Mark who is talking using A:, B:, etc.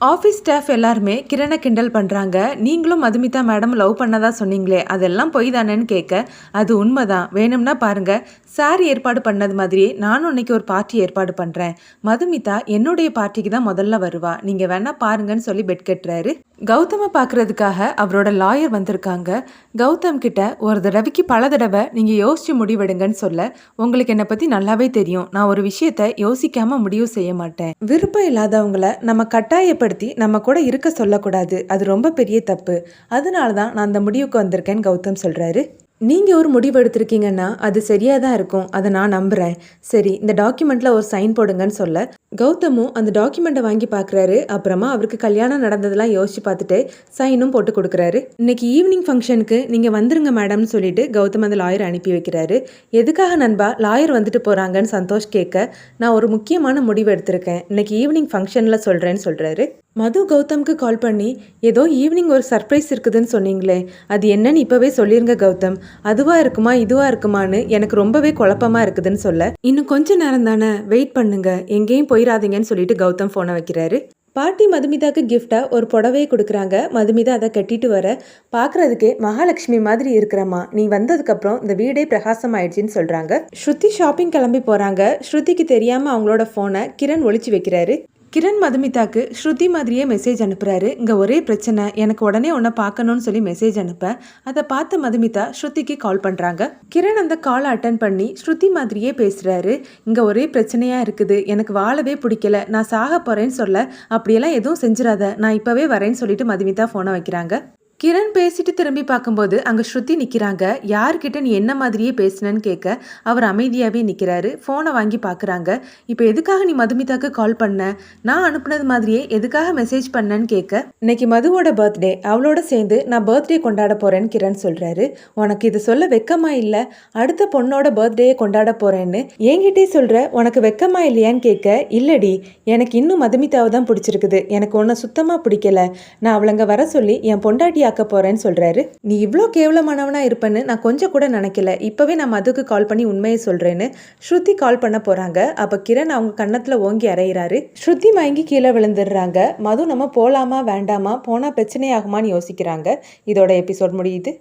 A: Office staff எல்லாருமே கிரணை கிண்டல் பண்ணுறாங்க நீங்களும் மதுமிதா மேடம் லவ் பண்ணதா சொன்னீங்களே அதெல்லாம் பொய் தானேன்னு கேட்க அது உண்மைதான். வேணும்னா பாருங்க. சார் ஏற்பாடு பண்ணது மாதிரியே நானும் இன்னைக்கு ஒரு பார்ட்டி ஏற்பாடு பண்ணுறேன் மதுமிதா என்னுடைய பார்ட்டிக்கு தான் முதல்ல வருவா. நீங்கள் வேணால் பாருங்கன்னு சொல்லி பெட் கட்டுறாரு. கௌதமை பார்க்கறதுக்காக அவரோட லாயர் வந்திருக்காங்க. கௌதம் கிட்ட ஒரு தடவைக்கு பல தடவை நீங்கள் யோசிச்சு முடிவெடுங்கன்னு சொல்ல உங்களுக்கு என்னை பற்றி நல்லாவே தெரியும். நான் ஒரு விஷயத்த யோசிக்காமல் முடிவு செய்ய மாட்டேன். விருப்பம் இல்லாதவங்கள நம்ம கட்டாயப்படுத்தி நம்ம கூட இருக்க சொல்லக்கூடாது. அது ரொம்ப பெரிய தப்பு. அதனால தான் நான் அந்த முடிவுக்கு வந்திருக்கேன்னு கௌதம் சொல்கிறாரு நீங்கள் ஒரு முடிவு எடுத்திருக்கீங்கன்னா அது சரியாக தான் இருக்கும். அதை நான் நம்புகிறேன் சரி இந்த டாக்குமெண்ட்டில் ஒரு சைன் போடுங்கன்னு சொல்ல. கௌதமும் அந்த டாக்குமெண்ட்டை வாங்கி பார்க்குறாரு அப்புறமா அவருக்கு கல்யாணம் நடந்ததெல்லாம் யோசிச்சு பார்த்துட்டு சைனும் போட்டு கொடுக்குறாரு. இன்னைக்கு ஈவினிங் ஃபங்க்ஷனுக்கு நீங்கள் வந்துருங்க மேடம்னு சொல்லிட்டு கௌதம் அந்த லாயர் அனுப்பி வைக்கிறாரு. எதுக்காக நண்பா லாயர் வந்துட்டு போகிறாங்கன்னு சந்தோஷ் கேட்க நான் ஒரு முக்கியமான முடிவு எடுத்திருக்கேன். இன்னைக்கு ஈவினிங் ஃபங்க்ஷனில் சொல்கிறேன்னு சொல்கிறாரு மது கௌதம்க்கு கால் பண்ணி ஏதோ ஈவினிங் ஒரு சர்ப்ரைஸ் இருக்குதுன்னு சொன்னீங்களே அது என்னன்னு இப்போவே சொல்லிருங்க கௌதம். அதுவாக இருக்குமா இதுவாக இருக்குமான்னு எனக்கு ரொம்பவே குழப்பமா இருக்குதுன்னு சொல்ல. இன்னும் கொஞ்ச நேரம் தானே வெயிட் பண்ணுங்க எங்கேயும் போயிடாதீங்கன்னு சொல்லிட்டு கௌதம் ஃபோனை வைக்கிறாரு. பாட்டி மதுமிதாக்கு கிஃப்டாக ஒரு புடவையை கொடுக்குறாங்க. மதுமிதா அதை கட்டிட்டு வர பார்க்குறதுக்கே மகாலட்சுமி மாதிரி இருக்கிறம்மா. நீ வந்ததுக்கப்புறம் இந்த வீடே பிரகாசம் ஆயிடுச்சின்னு சொல்கிறாங்க ஸ்ருதி ஷாப்பிங் கிளம்பி போகிறாங்க ஸ்ருதிக்கு தெரியாமல் அவங்களோட ஃபோனை கிரண் ஒழிச்சு வைக்கிறாரு. கிரண் மதுமிதாக்கு ஸ்ருதி மாதிரியே மெசேஜ் அனுப்புகிறாரு இங்கே ஒரே பிரச்சனை. எனக்கு உடனே உன்னை பார்க்கணும்னு சொல்லி மெசேஜ் அனுப்ப. அதை பார்த்த மதுமிதா ஸ்ருதிக்கு கால் பண்ணுறாங்க கிரண் அந்த காலை அட்டன் பண்ணி ஸ்ருதி மாதிரியே பேசுகிறாரு இங்கே ஒரே பிரச்சனையாக இருக்குது. எனக்கு வாழவே பிடிக்கல. நான் சாக போகிறேன்னு சொல்ல. அப்படியெல்லாம் எதுவும் செஞ்சிடாத நான் இப்போவே வரேன்னு சொல்லிட்டு மதுமிதா ஃபோனை வைக்கிறாங்க. கிரண் பேசிட்டு திரும்பி பார்க்கும்போது அங்க ஸ்ருதி நிக்கிறாங்க. யார்கிட்ட நீ என்ன மாதிரியே பேசுனன்னு கேட்க அவர் அமைதியாவே நிக்கிறாரு. போனை வாங்கி பார்க்குறாங்க. இப்போ எதுக்காக நீ மதுமிதாக்கு கால் பண்ண? நான் அனுப்புனது மாதிரியே எதுக்காக மெசேஜ் பண்ணேன்னு கேட்க இன்னைக்கு மதுவோட பர்த்டே அவளோட சேர்ந்து நான் பர்த்டே கொண்டாட போறேன்னு கிரண் சொல்றாரு. உனக்கு இது சொல்ல வெக்கமா இல்ல? அடுத்த பொண்ணோட பர்த்டேயை கொண்டாட போறேன்னு என்கிட்டே சொல்ற உனக்கு வெக்கமா இல்லையான்னு கேட்க இல்லடி எனக்கு இன்னும் மதுமிதாவை தான் பிடிச்சிருக்குது. எனக்கு உன்னை சுத்தமா பிடிக்கல. நான் அவளங்க வர சொல்லி என் பொண்டாட்டி ஆக்க போறேன்னு சொல்றாரு. நீ இவ்வளோ கேவலமானவனா இருப்பேன்னு நான் கொஞ்சம் கூட நினைக்கல. இப்பவே நான் மதுக்கு கால் பண்ணி உண்மையை சொல்றேன்னு ஸ்ருதி கால் பண்ண போறாங்க. அப்ப கிரண் அவங்க கன்னத்துல ஓங்கி அறையிறாரு. ஸ்ருதி மயங்கி கீழே விழுந்துடுறாங்க. மது நம்ம போலாமா வேண்டாமா போனா பிரச்சனை ஆகுமான்னு யோசிக்கிறாங்க. இதோட எபிசோட் முடியுது.